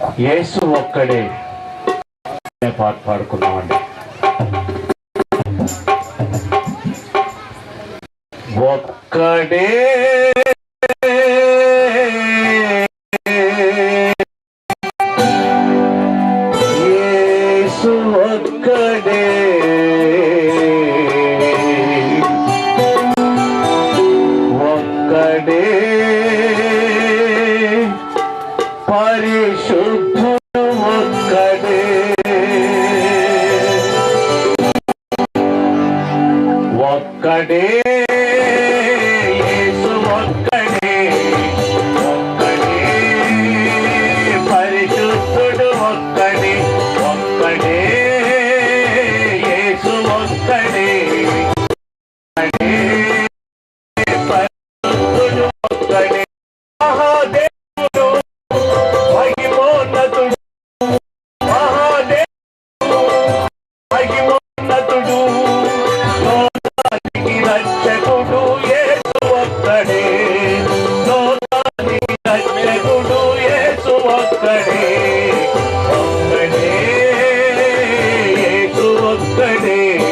యేసు ఒక్కడే. పాట పాడుకున్నామండి ఒక్కడే యేసు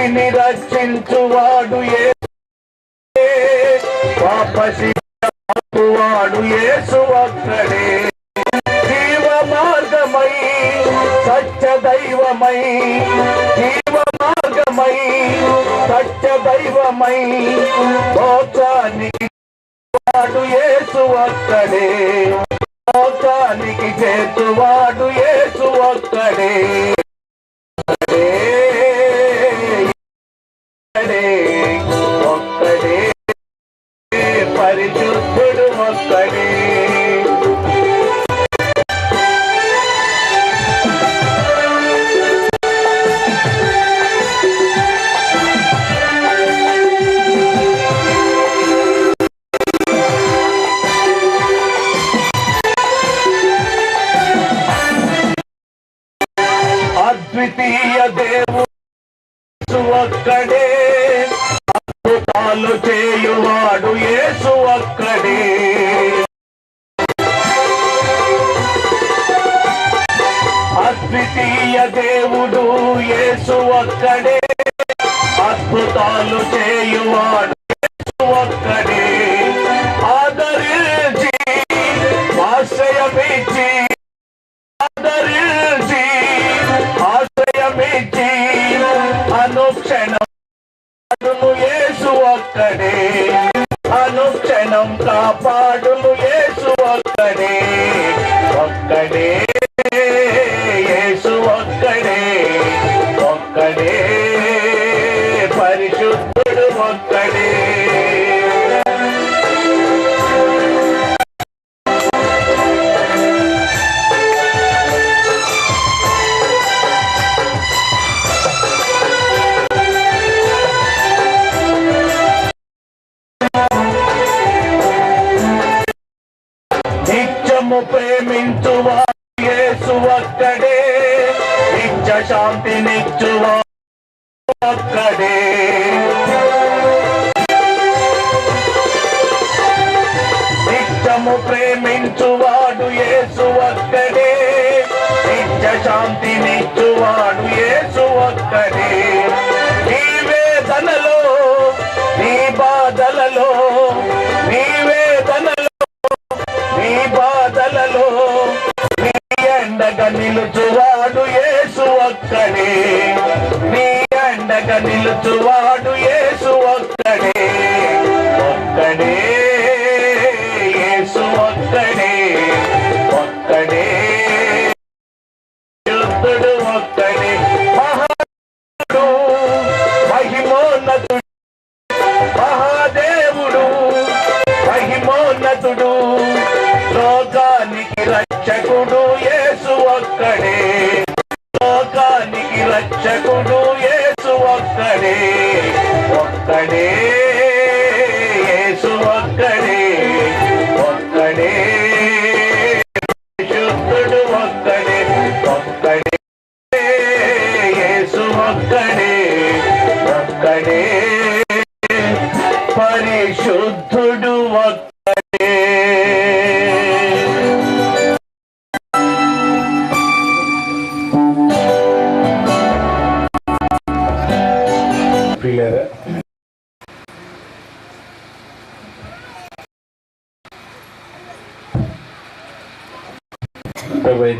పాపిని రక్షించువాడు ఏ. పాప వాడు బాపువాడు ఒక్కడే. జీవ మార్గమై సత్య దైవమై జీవ మార్గమై సత్య దైవమై మోక్షానికి వాడు యేసు ఒక్కడే. మోక్షానికి చేతువాడు ఏసువక్కడే పరిశుద్ధుడు ఒక్కడే అద్వితీయ చేయువాడు ఒక్కడే. ఆదరించి ఆశ్రయమిచ్చి ఆదరించి ఆశ్రయమిచ్చి అనుక్షణం కాపాడును యేసు ఒక్కడే. అనుక్షణం కాపాడును యేసు ఒక్కడే. ఒక్కడే ప్రేమించు ప్రేమించువాడు యేసు ఒక్కడే నిత్య శాంతి ఒక్కడే నిత్యము ప్రేమించువాడు యేసు ఒక్కడే నిత్య శాంతినిచ్చువాడు యేసు ఒక్కడే నీ వేదనలో ఎండగా నిలుచువాడు ఏసు ఒక్కనే నీ అండగా నిలుచువాడు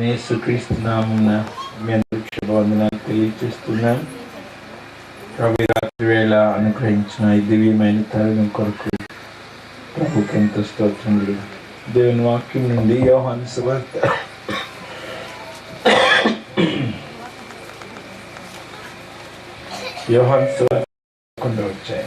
ప్రభైన యేసుక్రీస్తు నామమున మీ అందరికి శుభవందనాలు తెలియజేస్తున్నాను ప్రభు ఈ రాత్రి వేళ అనుగ్రహించిన ఈ దివ్యమైన తరుణం కొరకు ప్రభుకి ఎంతో స్తోత్రములు దేవుని వాక్యం నుండి యోహాను సువార్త యోహాను సువార్త కొండ వచ్చాయి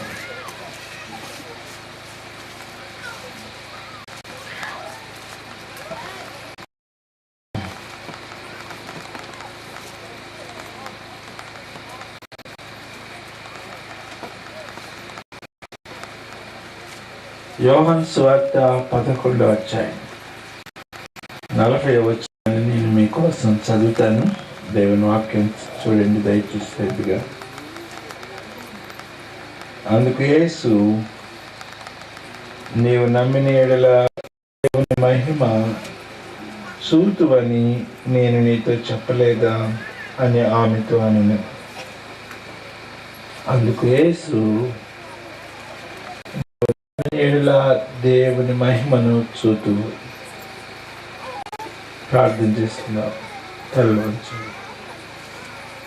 యోహన్ స్వార్త పదకొండు వచ్చాయి నలభై వచ్చాయని నేను మీకోసం చదువుతాను. దేవుని వాక్యం చూడండి దయచేసేదిగా. అందుకు యేసు నీవు నమ్మిన ఎడల దేవుని మహిమ చూతువని నేను నీతో చెప్పలేదా అని ఆమెతో అను అందుకు యేసు ఏడుల దేవుని మహిమను చూతూ ప్రార్థన చేస్తున్నాం. తల్లించి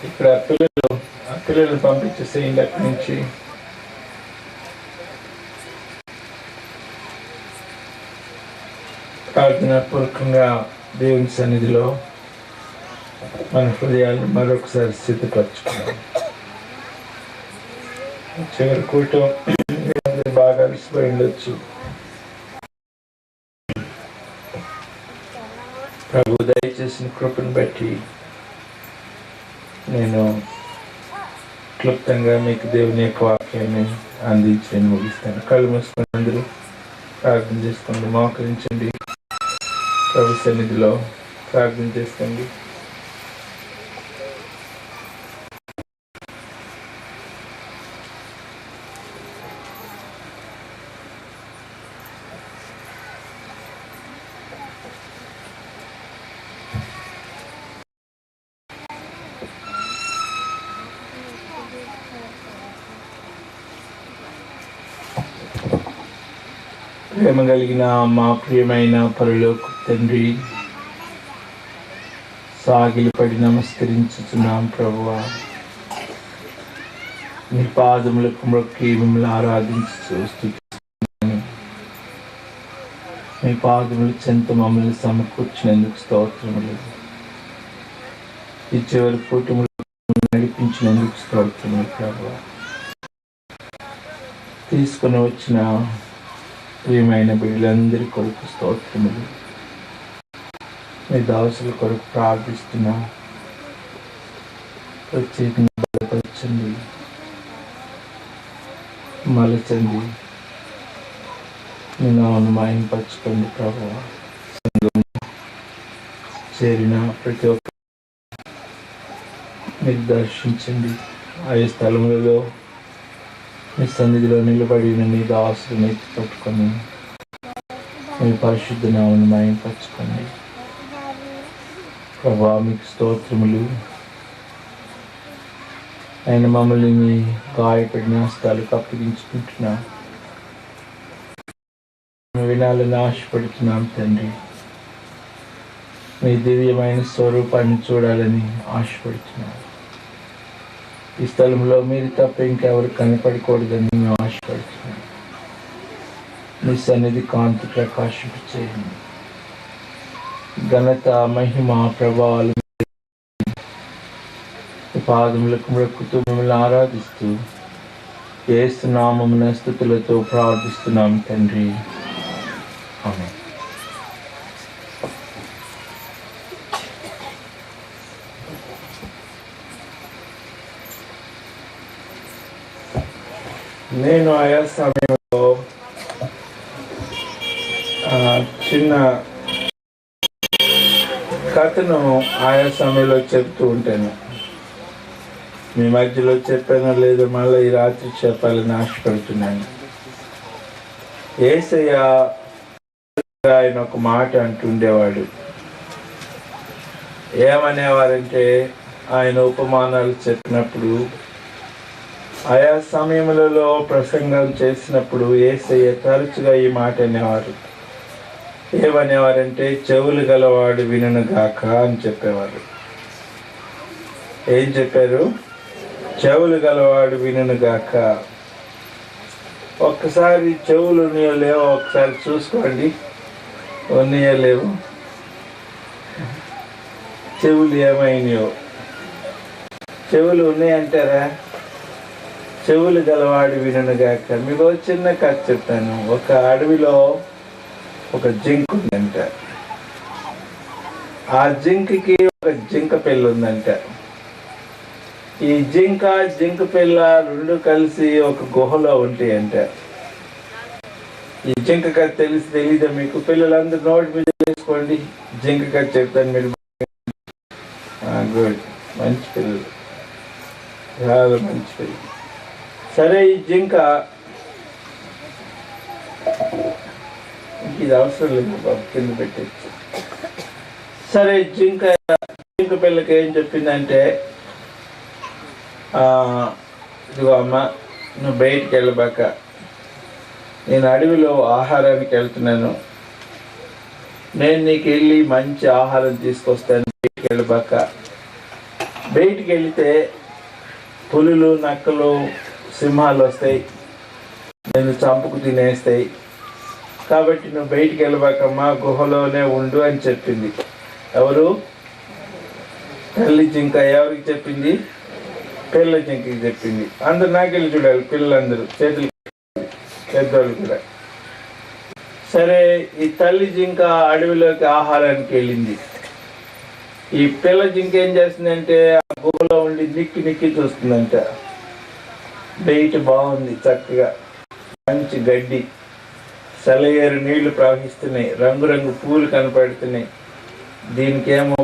ఇక్కడ పిల్లలు ఆ పిల్లలను పంపించేసేయండి అక్కడి నుంచి. ప్రార్థనాపూర్వకంగా దేవుని సన్నిధిలో మన హృదయాన్ని మరొకసారి సిద్ధపరచుకున్నాం చివరి కూటం. బాగా ఉండొచ్చు ప్రభు దయచేసిన కృపను బట్టి నేను క్లుప్తంగా మీకు దేవుని యొక్క వాక్యాన్ని అందించి ముగిస్తాను. కళ్ళు మూసుకుని అందరూ ప్రార్థన చేసుకోండి మోకరించండి. ప్రభు సన్నిధిలో ప్రార్థన చేసుకోండి ప్రేమ కలిగిన మా ప్రియమైన పరులోక తండ్రి సాగిలి పడి నమస్కరించుతున్నాం ప్రభువా. మీ పాదములకు మొక్కి మిమ్మల్ని ఆరాధించి చూస్తున్నాను మీ పాదములు చెంత మమ్మల్ని సమకూర్చినందుకు స్తోత్రములు. ఈ చివరి కుటుంబం నడిపించినందుకు స్తోత్రములు ప్రభు తీసుకుని వచ్చిన ప్రియమైన బిడ్డలందరి కొరకు స్తోత్రములు. మీ దాసుల కొరకు ప్రార్థిస్తున్నా. ప్రత్యేకంగా బలపరచండి. మలచండి. మీ నామను మాయంపరచుకోండి ప్రభావం చేరిన ప్రతి ఒక్క మీరు దర్శించండి. ఆయా స్థలములలో మీ సన్నిధిలో నిలబడిన మీ దాసులను ఎత్తి పట్టుకొని మీ పరిశుద్ధ నామను మాయంపరచుకోండి ప్రభా మీకు స్తోత్రములు. ఆయన మమ్మల్ని మీ గాయపడిన హస్తాలకు అప్పగించుకుంటున్నా వినాలని ఆశపడుతున్నాం తండ్రి. మీ దివ్యమైన స్వరూపాన్ని చూడాలని ఆశపడుతున్నాను ఈ స్థలంలో మీరు తప్ప ఇంకెవరు కనపడకూడదని మేము ఆశపడుతున్నాం. మీ సన్నిధి కాంతి ప్రకాశింపు చేయండి. ఘనత మహిమ ప్రభావాలు పాదములకు మొక్కుతూ మిమ్మల్ని ఆరాధిస్తూ ఏస్తున్నామమున స్థుతులతో ప్రార్థిస్తున్నాం తండ్రి. ఆమె నేను ఆయా సమయంలో చిన్న కథను ఆయా సమయంలో చెప్తూ ఉంటాను. మీ మధ్యలో చెప్పానో లేదో మళ్ళీ ఈ రాత్రి చెప్పాలని ఆశపడుతున్నాను. ఏసయ్య ఆయన ఒక మాట అంటుండేవాడు. ఏమనేవారంటే ఆయన ఉపమానాలు చెప్పినప్పుడు ఆయా సమయములలో ప్రసంగం చేసినప్పుడు ఏసయ్య తరచుగా ఈ మాట అనేవారు. ఏమనేవారంటే చెవులు గలవాడు వినుగాక అని చెప్పేవారు. ఏం చెప్పారు? చెవులు గలవాడు వినుగాక ఒక్కసారి చెవులు ఉన్నాయో లేవో ఒకసారి చూసుకోండి. ఉన్నాయో లేవో చెవులు ఏమైనాయో. చెవులు ఉన్నాయంటారా? చెవులు గలవాడి వినును మీకు చిన్న కథ చెప్తాను ఒక అడవిలో ఒక జింక్ ఉందంట. ఆ జింక్కి ఒక జింక పిల్ల ఉందంట. ఈ జింక జింక పిల్ల రెండు కలిసి ఒక గుహలో ఉంటాయంట. ఈ జింక కథ తెలిసి తెలియదు మీకు? పిల్లలందరూ నోటి మీద వేసుకోండి. జింక కథ చెప్తాను మీరు. గుడ్. మంచి పిల్లలు. చాలా మంచి పిల్లలు. సరే ఈ జింక. ఇది అవసరం లేదు బాబు కింద పెట్టచ్చు సరే జింక జింక పిల్లకి ఏం చెప్పిందంటే ఇదిగో అమ్మ నువ్వు బయటికి వెళ్ళబాక నేను అడవిలో ఆహారానికి వెళ్తున్నాను. నేను నీకు వెళ్ళి మంచి ఆహారం తీసుకొస్తాను బయటికి వెళ్ళబాక. బయటికి వెళితే పులులు నక్కలు సింహాలు వస్తాయి. నేను చంపుకు తినేస్తాయి. కాబట్టి నువ్వు బయటికి వెళ్ళబాకమ్మా గుహలోనే ఉండు అని చెప్పింది. ఎవరు? తల్లి జింక ఎవరికి చెప్పింది? పిల్ల జింకకి చెప్పింది. అందరు నాకెళ్ళి చూడాలి పిల్లలందరూ చేతులు పెద్దోళ్ళు కూడా. సరే ఈ తల్లి జింక అడవిలోకి ఆహారానికి వెళ్ళింది. ఈ పిల్ల జింక ఏం చేస్తుందంటే ఆ గుహలో ఉండి నిక్కి నిక్కి చూస్తుందంట. బయట బాగుంది చక్కగా. మంచి గడ్డి. సెలయేరు నీళ్ళు ప్రవహిస్తున్నాయి. రంగురంగు పూలు కనపడుతున్నాయి. దీనికేమో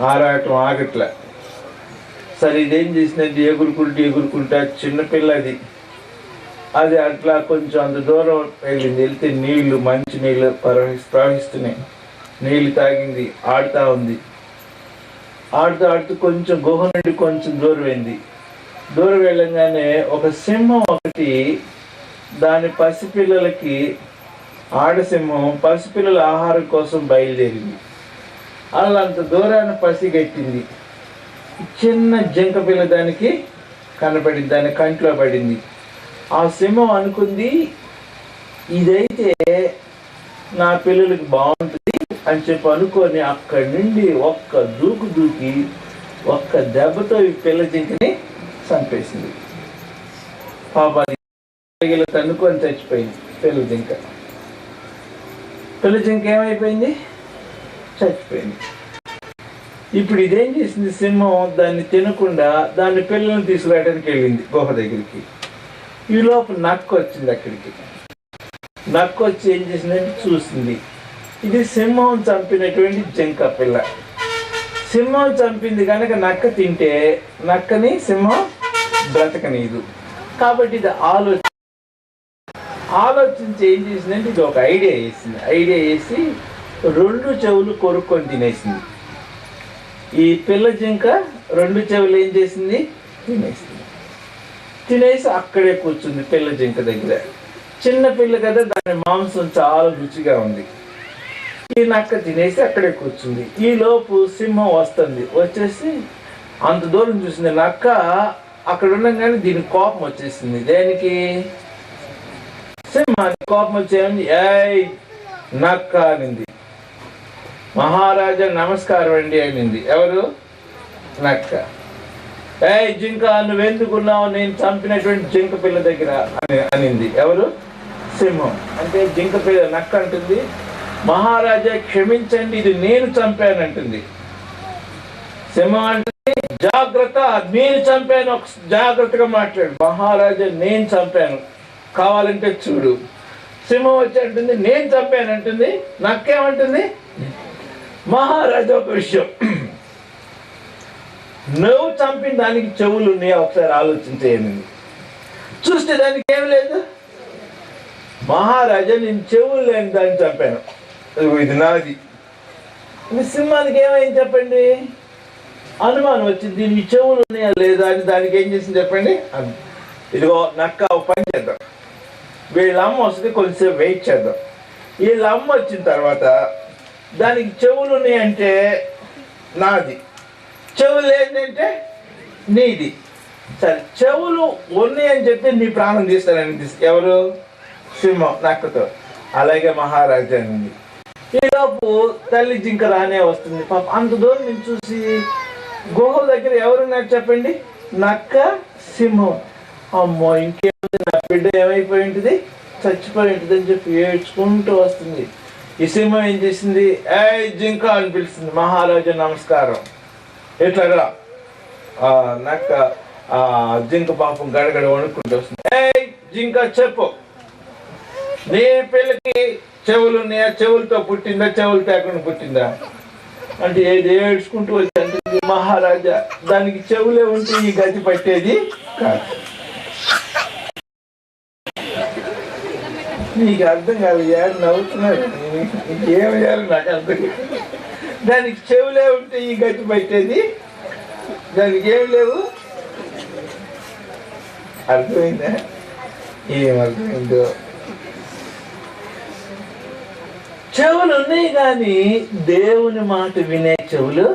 ఆరాటం ఆగట్ల. సరే ఇదేం చేసిందంటే ఎగురుకుంటూ ఎగురుకుంటా చిన్నపిల్ల అది అది అట్లా కొంచెం అంత దూరం వెళ్ళింది. వెళ్తే నీళ్ళు మంచి నీళ్ళు ప్రవహి ప్రవహిస్తున్నాయి. నీళ్ళు తాగింది ఆడుతూ ఉంది. ఆడుతూ ఆడుతూ కొంచెం గుహ నుండి కొంచెం దూరం అయింది. దూరం వెళ్ళంగానే ఒక సింహం ఒకటి దాని పసిపిల్లలకి ఆడసింహం పసిపిల్లల ఆహారం కోసం బయలుదేరింది. అలా అంత దూరాన్ని పసిగట్టింది చిన్న జింక పిల్ల దానికి కనపడింది దాని కంట్లో పడింది. ఆ సింహం అనుకుంది ఇదైతే నా పిల్లలకి బాగుంటుంది అని చెప్పి అనుకొని అక్కడి నుండి ఒక్క దూకు దూకి ఒక్క దెబ్బతో ఈ పిల్ల జింకని చంపేసింది. పాప తన్నుకొని చచ్చిపోయింది. పెళ్ళి జింక. పెళ్ళి జింక ఏమైపోయింది? చచ్చిపోయింది. ఇప్పుడు ఇదేం చేసింది సింహం? దాన్ని తినకుండా దాని పిల్లల్ని తీసుకురావడానికి వెళ్ళింది గుహ దగ్గరికి. ఈ లోపు నక్క వచ్చింది అక్కడికి. నక్క వచ్చి ఏం చేసిందంటే చూసింది. ఇది సింహం చంపినటువంటి జింక పిల్ల. సింహం చంపింది కనుక నక్క తింటే నక్కని సింహం బ్రతకనీదు. కాబట్టి ఇది ఆలోచన ఆలోచించి ఏం చేసిందంటే ఇది ఒక ఐడియా వేసింది ఐడియా వేసి రెండు చెవులు కొరుక్కొని తినేసింది. ఈ పిల్ల జింక రెండు చెవులు ఏం చేసింది? తినేసింది. తినేసి అక్కడే కూర్చుంది పిల్ల జింక దగ్గర. చిన్న పిల్ల కదా దాని మాంసం చాలా రుచిగా ఉంది. ఈ నక్క తినేసి అక్కడే కూర్చుంది. ఈ లోపు సింహం వస్తుంది. వచ్చేసి అంత దూరం చూసింది నక్క అక్కడ ఉండగానే దీనికి కోపం వచ్చేసింది. దేనికి? సింహానికి కోపం వచ్చేయండి. ఏయ్ నక్క అనింది. మహారాజా నమస్కారం అండి అనింది. ఎవరు? నక్క. ఏయ్ జింక నువ్వెందుకున్నావు నేను చంపినటువంటి జింక పిల్ల దగ్గర అని అనింది. ఎవరు? సింహం. అంటే జింక పిల్ల నక్క అంటుంది. మహారాజా క్షమించండి ఇది నేను చంపానంటుంది. సింహం అంటే జాగ్రత్త నేను చంపాను. ఒక జాగ్రత్తగా మాట్లాడు. మహారాజా నేను చంపాను. కావాలంటే చూడు. సింహం వచ్చి అంటుంది నేను చంపాను అంటుంది. నాకేమంటుంది? మహారాజా ఒక విషయం. నువ్వు చంపిన దానికి చెవులు ఉన్నాయి? ఒకసారి ఆలోచించేయండి చూస్తే దానికి ఏం లేదు. మహారాజా నేను చెవులు లేని దాన్ని చంపాను. ఇది నాది. మీ సింహానికి ఏమైంది చెప్పండి? అనుమానం వచ్చింది. దీనికి చెవులు ఉన్నాయా లేదా అని దానికి ఏం చేసింది చెప్పండి? ఇదిగో నక్క పని చేద్దాం. వీళ్ళ అమ్మ వస్తుంది కొంచెంసేపు వెయిట్ చేద్దాం. వీళ్ళ అమ్మ వచ్చిన తర్వాత దానికి చెవులు ఉన్నాయంటే నాది. చెవులు ఏంటంటే నీది. సరే చెవులు ఉన్నాయని చెప్తే నీ ప్రాణం తీస్తానని తీసు ఎవరు? సింహం నక్కతో. అలాగే మహారాజా అనింది ఈలోపు తల్లి జింక రానే వస్తుంది. పాప అంత దూరం నుంచి చూసి గుహ దగ్గర ఎవరున్నారు చెప్పండి? నక్క సింహం. అమ్మో ఇంకేముంది? నా బిడ్డ ఏమైపోయి ఉంటుంది? చచ్చిపోయి ఉంటుంది అని చెప్పి ఏడ్చుకుంటూ వస్తుంది. ఈ సింహం ఏం చేసింది? ఏ జింక అని పిలుస్తుంది. మహారాజు నమస్కారం. ఎట్లాగా? నక్క ఆ జింక పాపం గడగడ వణుకుంటూ వస్తుంది. ఏ జింక చెప్పు. నీ పిల్లకి చెవులు ఉన్నాయా చెవులతో పుట్టిందా? చెవులు తేకుండా పుట్టిందా? అంటే ఏది ఏడ్చుకుంటూ వచ్చి మహారాజా దానికి చెవులే ఉంటే ఈ గతి పట్టేది కాదు. నీకు అర్థం కాదు యారు నవ్వుతున్నారు ఇంకేం చేయాలి నాకు అర్థం కాదు దానికి చెవులే ఉంటే ఈ గతి పట్టేది దానికి ఏం లేవు. అర్థమైందా? ఏం అర్థమైందో? చెవులు ఉన్నాయి కానీ దేవుని మాట వినే చెవులు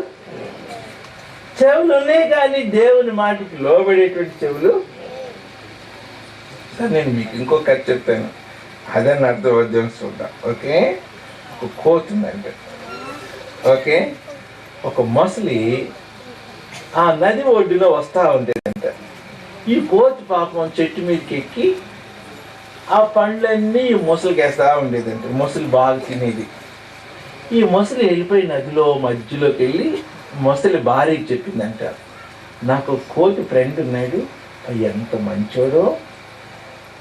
చెవులు ఉన్నాయి కానీ దేవుని మాటకి లోబడేటువంటి చెవులు? సరే నేను మీకు ఇంకొక కథ చెప్తాను. అదే అర్థం చూద్దాం ఓకే? ఒక కోతుందంటే ఓకే? ఒక మొసలి ఆ నది ఒడ్డులో వస్తా ఉండేదంట. ఈ కోతి పాపం చెట్టు మీదకి ఎక్కి ఆ పండ్లన్నీ ఈ మొసలికి వేస్తా ఉండేదంట. మొసలి బాగా తినేది. ఈ మొసలి వెళ్ళిపోయి నదిలో మధ్యలోకి వెళ్ళి మొసలి భార్యకి చెప్పిందంట నాకు ఒక కోతి ఫ్రెండ్ ఉన్నాడు ఎంత మంచోడో.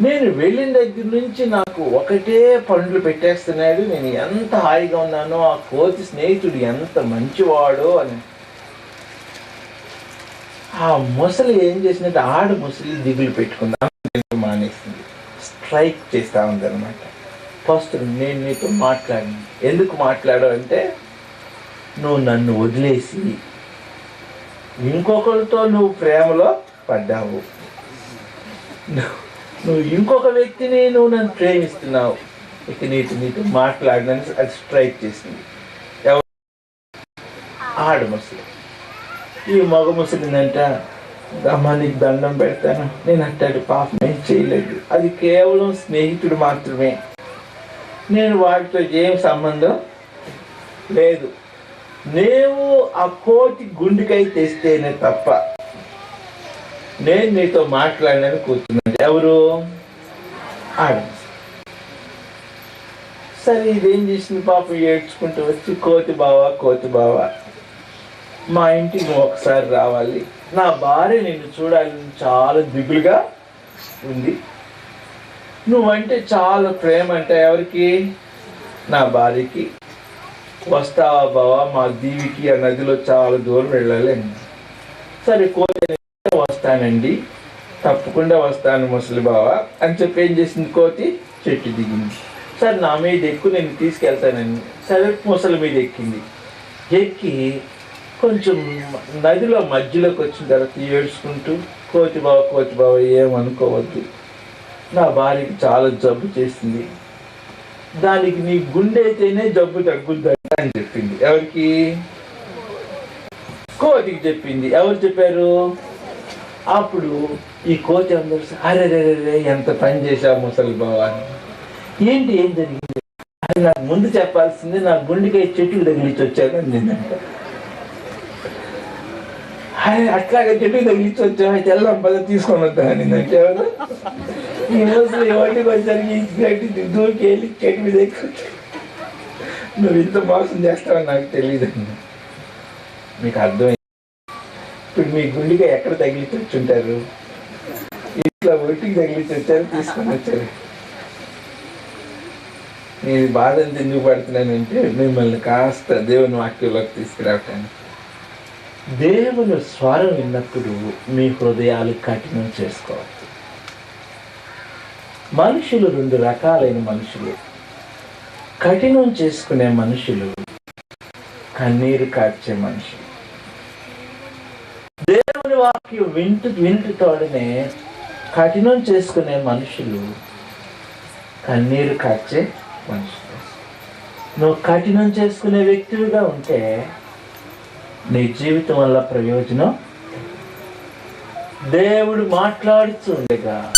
నేను వెళ్ళిన దగ్గర నుంచి నాకు ఒకటే పండ్లు పెట్టేస్తున్నాడు నేను ఎంత హాయిగా ఉన్నానో ఆ కోతి స్నేహితుడు ఎంత మంచివాడో అని. ఆ ముసలి ఏం చేసిందంటే ఆడ ముసలి దిగులు పెట్టుకుందాం మానేసింది. స్ట్రైక్ చేస్తా ఉంది అనమాట ఫస్ట్ నేను నీతో మాట్లాడి ఎందుకు మాట్లాడావు? అంటే నువ్వు నన్ను వదిలేసి ఇంకొకరితో నువ్వు ప్రేమలో పడ్డావు. నువ్వు- నువ్వు ఇంకొక వ్యక్తిని నువ్వు నన్ను ప్రేమిస్తున్నావు. ఇక నీతో నీతో మాట్లాడడానికి అది స్ట్రైక్ చేసింది. ఎవరు? ఆడ ముసలి. ఈ మగ ముసలిందంట అమ్మ నీకు దండం పెడతాను. నేను అట్టాడు పాపం ఏం చేయలేదు. అది కేవలం స్నేహితుడు మాత్రమే. నేను వాటితో ఏం సంబంధం లేదు. నీవు ఆ కోటి గుండెకై తెస్తేనే తప్ప నేను నీతో మాట్లాడినని కూర్చున్నాను ఎవరు? ఆడమ్స్ సరే ఇదేం చేసింది పాప? ఏడ్చుకుంటూ వచ్చి కోతి బావా కోతి బావా మా ఇంటికి నువ్వు ఒకసారి రావాలి. నా భార్య నిన్ను చూడాలని చాలా దిగులుగా ఉంది. నువ్వంటే చాలా ప్రేమ అంటే ఎవరికి? నా భార్యకి. వస్తావా? బావా మా దీవికి ఆ నదిలో చాలా దూరం వెళ్ళలేము. సరే కోతి వస్తానండి. తప్పకుండా వస్తాను ముసలి బావ. అని చెప్పి ఏం చేసింది కోతి? చెట్టు దిగింది. సరే నా మీద ఎక్కువ నేను తీసుకెళ్తానండి. సరే ముసలి మీద ఎక్కింది. ఎక్కి కొంచెం నదిలో మధ్యలోకి వచ్చిన తర్వాత ఏడ్చుకుంటూ కోతి బావ కోతి బావ ఏమనుకోవద్దు. నా భార్యకి చాలా జబ్బు చేసింది. దానికి నీ గుండె అయితేనే జబ్బు తగ్గుద్ది అని చెప్పింది. ఎవరికి? కోతికి చెప్పింది. ఎవరు చెప్పారు? అప్పుడు ఈ కోతి అందరూ అరే రే రే ఎంత పని చేశావు ముసలి బావ అని. ఏంటి ఏం జరిగింది? అది నాకు ముందు చెప్పాల్సింది నా గుండెకి చెట్టుకు తగిలిచ్చి వచ్చాను అని నేనంట అరే అట్లాగే చెట్టు తగిలించి అయితే తెల్లం పద తీసుకొని వద్దామని అంటే ఎవరు? ఈ రోజు ఎవరికి వచ్చారు దూకి వెళ్ళి చెట్టు మీద ఎక్కువ నువ్వు ఇంత మోసం చేస్తావని నాకు తెలియదు మీకు అర్థమైంది? ఇప్పుడు మీ గుండెగా ఎక్కడ తగిలించి వచ్చి ఇట్లా ఒటికి తగిలించి వచ్చారు తీసుకొని వచ్చారు. నేను బాధ అంత ఎందుకు పడుతున్నానంటే మిమ్మల్ని కాస్త దేవుని వాక్యంలోకి తీసుకురావటానికి. దేవుని స్వరం విన్నప్పుడు మీ హృదయాలు కఠినం చేసుకోవచ్చు మనుషులు రెండు రకాలైన మనుషులు. కఠినం చేసుకునే మనుషులు కన్నీరు కార్చే మనుషులు. దేవుని వాక్యం వింటు వింటుతోడనే కఠినం చేసుకునే మనుషులు కన్నీరు కార్చే మనుషులు. నువ్వు కఠినం చేసుకునే వ్యక్తివిగా ఉంటే నీ జీవితం వల్ల ప్రయోజనం? దేవుడు మాట్లాడుతుండగా